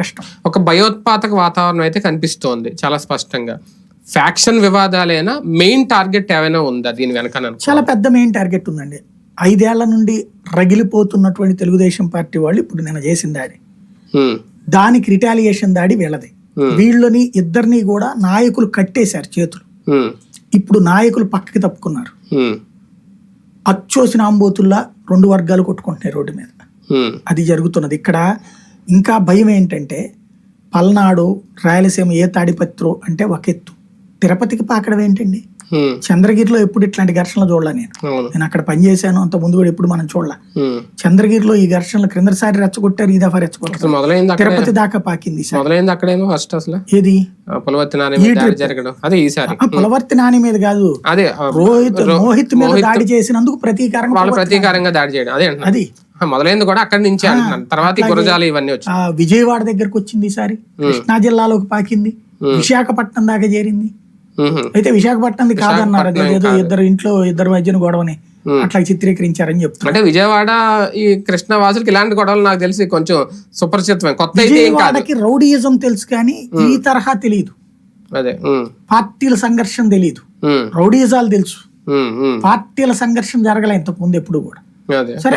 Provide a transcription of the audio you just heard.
కష్టం. ఒక భయోత్పాదక వాతావరణం అయితే కనిపిస్తోంది చాలా స్పష్టంగా. ఫ్యాక్షన్ వివాదాలైనా మెయిన్ టార్గెట్ ఏమైనా ఉందా? దీని వెనక చాలా పెద్ద మెయిన్ టార్గెట్ ఉందండి. ఐదేళ్ళ నుండి రగిలిపోతున్నటువంటి తెలుగుదేశం పార్టీ వాళ్ళు ఇప్పుడు నేను చేసిన దాడి. దానికి రిటాలియేషన్ దాడి వీళ్ళది. వీళ్ళని ఇద్దరిని కూడా నాయకులు కట్టేశారు చేతులు. ఇప్పుడు నాయకులు పక్కకి తప్పుకున్నారు. అచ్చోసిన ఆంబోతుల్లా రెండు వర్గాలు కొట్టుకుంటున్నాయి రోడ్డు మీద. అది జరుగుతున్నది. ఇక్కడ ఇంకా భయం ఏంటంటే పల్నాడు రాయలసీమ ఏ తాడిపత్రో అంటే ఒక ఎత్తు తిరుపతికి పాకడం ఏంటండి? చంద్రగిరిలో ఎప్పుడు ఇట్లాంటి ఘర్షణలు చూడలే నేను. నేను అక్కడ పనిచేశాను అంత ముందు కూడా ఎప్పుడు మనం చూడలే. చంద్రగిరిలో ఈ ఘర్షణలు క్రిందసారి రెచ్చగొట్టారు ఈ దఫా రెచ్చగొట్టారు. తిరుపతి దాకా పాకింది. మొదలైంది అక్కడేమో ఫస్ట్ అసలు? ఏది? పులవర్తి నాని అదే ఈసారి. పులవర్తి నాని మీద కాదు. అదే రోహిత్ మోహిత్ మీద దాడి చేసినందుకు ప్రతీకారంగా వాళ్ళు ప్రతీకారంగా దాడి చేయడం. అదే. అది. మొదలైంది కూడా అక్కడి నుంచి అంటున్నాను. తర్వాత గురజాలు ఇవన్నీ వచ్చాయి. విజయవాడ దగ్గరకు వచ్చింది ఈసారి కృష్ణా జిల్లాలోకి పాకింది. విశాఖపట్నం దాకా చేరింది. అయితే విశాఖపట్నం కాదన్నారు అది ఏదో ఇద్దరు ఇంట్లో ఇద్దరు మధ్యన గొడవని అట్లా చిత్రీకరించారని చెప్తున్నారు. అంటే విజయవాడ ఈ కృష్ణ వాసులకి ఇలాంటి గొడవలు నాకు తెలిసి కొంచెం సుపరిచితమే. కొత్త విజయవాడకి రౌడీయిజం తెలుసు కానీ ఈ తరహా తెలియదు అదే. పార్టీల సంఘర్షణ తెలియదు ఉమ్, రౌడీయిజాలు తెలుసు. పార్టీల సంఘర్షణ జరగలే ఇంతకు ముందు ఎప్పుడు కూడా. సరే